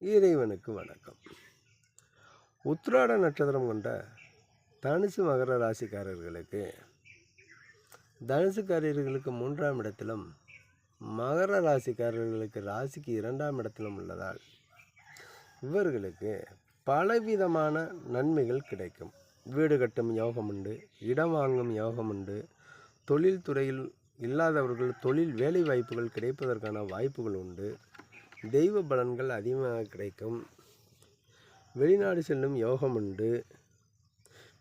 இறைவனுக்கு வணக்கம். உத்ராட நட்சத்திரம் கொண்ட தனுசு மகர ராசிக்காரர்களுக்கு தனுசுக்காரர்களுக்கு மூன்றாம் இடத்திலும் மகர ராசிக்காரர்களுக்கு ராசிக்கு இரண்டாம் இடத்திலும் உள்ளதால் இவர்களுக்கு பலவிதமான நன்மைகள் கிடைக்கும். வீடு கட்டும் யோகம் உண்டு இடம் வாங்கும் யோகம் உண்டு தொழில் துறையில் இல்லாதவர்கள் தொழில் வேலை வாய்ப்புகள் கிடைப்பதற்கான வாய்ப்புகள் உண்டு. தெய்வ பலன்கள் அதிகமாக கிடைக்கும். வெளிநாடு செல்லும் யோகம் உண்டு.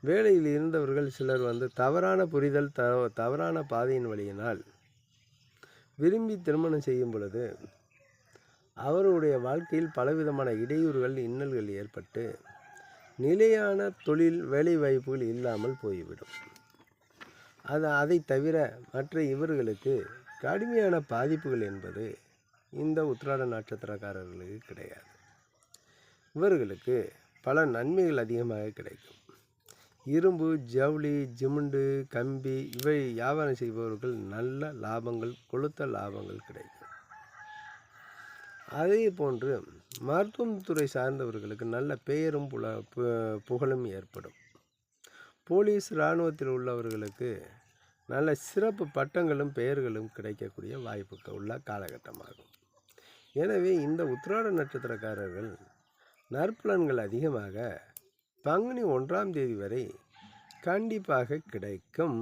வேலையில் இருந்தவர்கள் சிலர் வந்து தவறான புரிதல் த தவறான பாதையின் வழியினால் விரும்பி திருமணம் செய்யும் பொழுது அவருடைய வாழ்க்கையில் பலவிதமான இடையூறுகள் இன்னல்கள் ஏற்பட்டு நிலையான தொழில் வேலை வாய்ப்புகள் இல்லாமல் போய்விடும். அது அதை தவிர மற்ற இவர்களுக்கு கடுமையான பாதிப்புகள் என்பது இந்த உத்திராட நட்சத்திரக்காரர்களுக்கு கிடையாது. இவர்களுக்கு பல நன்மைகள் அதிகமாக கிடைக்கும். இரும்பு ஜவுளி ஜிமுண்டு கம்பி இவை வியாபாரம் செய்பவர்கள் நல்ல லாபங்கள் கொளுத்த லாபங்கள் கிடைக்கும். அதே போன்று மருத்துவத்துறை சார்ந்தவர்களுக்கு நல்ல பெயரும் புல பு- புகழும் ஏற்படும். போலீஸ் இராணுவத்தில் உள்ளவர்களுக்கு நல்ல சிறப்பு பட்டங்களும் பெயர்களும் கிடைக்கக்கூடிய வாய்ப்புக்கு உள்ள காலகட்டமாகும். எனவே இந்த உத்திராட நட்சத்திரக்காரர்கள் நற்பலன்கள் அதிகமாக பங்குனி ஒன்றாம் தேதி வரை கண்டிப்பாக கிடைக்கும்.